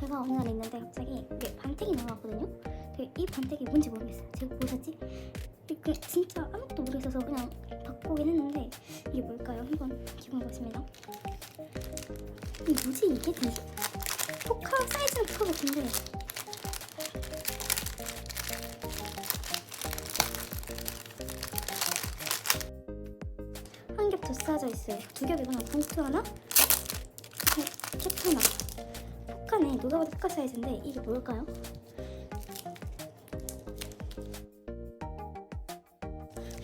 제가 어느 날 있는데 갑자기 이게 반택이 나왔거든요. 근데 이 반택이 뭔지 모르겠어요. 제가 뭐 샀지? 그 진짜 아무것도 모르겠어서 그냥 바꾸긴 했는데 이게 뭘까요? 한번 기본봤습니다. 이 뭐지 이게 되게 포카 사이즈는 포카 같은데 한 겹더 쌓여져 있어요. 두 겹이구나. 봉투 하나, 캡 하나. 누가 봐도 포카 사이즈인데 이게 뭘까요?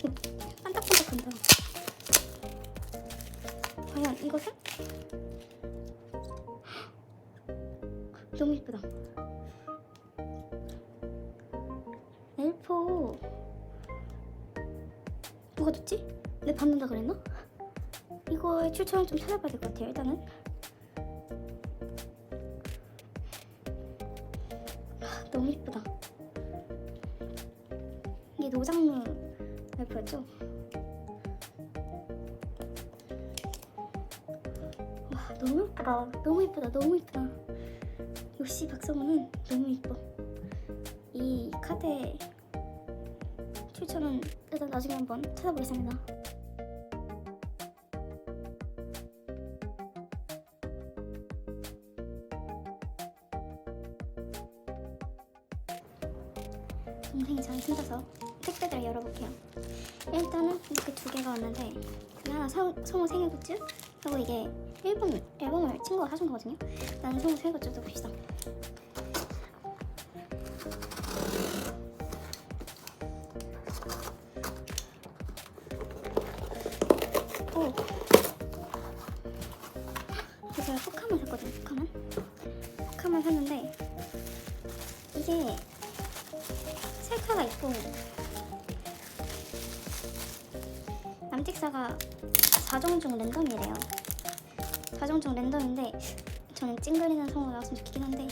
오, 반짝반짝한다. 과연 이것은? 너무 예쁘다. 엘포 누가 줬지? 내 받는다 그랬나? 이거의 출처를 좀 찾아봐야 될 것 같아요. 일단은 너무 예쁘다. 이게 노장르 엘포였죠? 와 너무 예쁘다. 너무 예쁘다. 너무 예쁘다. 역시 박성우는 너무 예뻐. 이 카드의 출처는 일단 나중에 한번 찾아보겠습니다. 동생이 잘 챙겨서 택배들을 열어볼게요. 일단은 이렇게 두 개가 왔는데 그게 하나 성, 성우 생일 굿즈 그리고 이게 일본 앨범을 친구가 사준 거거든요. 나는 성우 생일 굿즈도 봅시다. 오. 이게 제가 포카만 샀거든요. 포카만. 포카만 샀는데 이게 셀카가 있고 남직사가 4종 중 랜덤이래요. 4종 중 랜덤인데 저는 찡그리는 성우 나왔으면 좋겠긴 한데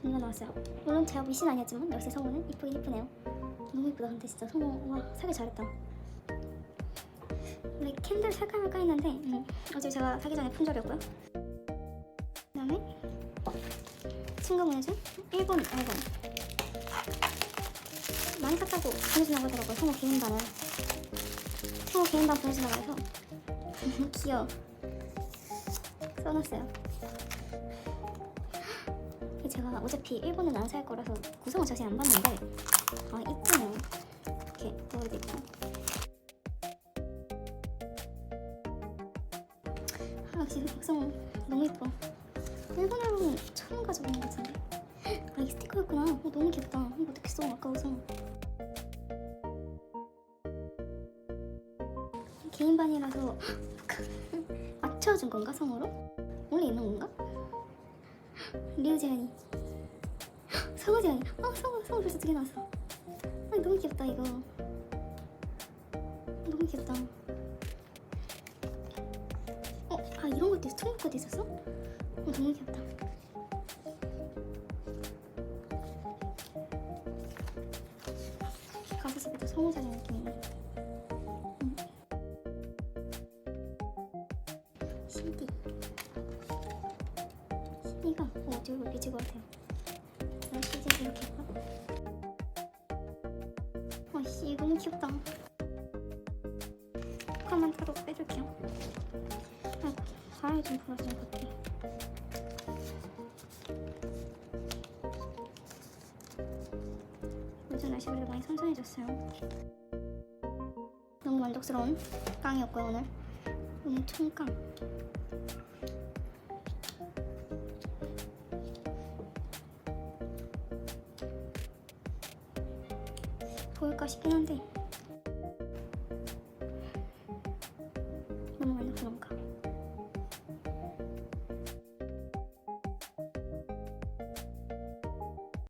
진짜 나왔어요. 물론 제가 미신 아니었지만 역시 성우는 이쁘긴 이쁘네요. 너무 이쁘다. 근데 진짜 성우 와 사길 잘했다. 원래 캔들 살까 말까 했는데 음, 어제 제가 사기 전에 없고요. 그다음에 친구 보내준 일본 앨범 많이 샀다고 보내주나 보더라고요. 성우 개인반을 성우 개인반 보내주나 봐서 귀여워. 써놨어요. 제가 어차피 일본은 안살 거라서 구성을 자세히 안 봤는데 아 이쁘네요. 이렇게 있고 아 역시 박성 너무 예뻐. 일본 앨범 처음 가져온 것 같은데. 아 이게 스티커였구나. 어, 너무 귀엽다. 이거 어떻게 써 아까워서 개인반이라서 맞춰준 건가 성으로? 원래 있는 건가? 리우제한이 성우제한이 어 성우 성우 벌써 두 개 나왔어. 아 너무 귀엽다 이거. 너무 귀엽다. 어 아 이런 것도 있어? 것도 있었어? 어 너무 귀엽다. 가사속에도 성우자리 느낌이네 음. CD CD가 어, 어디로 밀릴 것 같아요. 귀엽다. 포카만 따로 빼줄게요. 아이고 가을 좀 보여줘 볼게. 요즘 날씨 원래 많이 선선해졌어요. 너무 만족스러운 깡이었고요 오늘. 엄청 깡. 보일까 싶긴 한데. 너무 많이 부러운가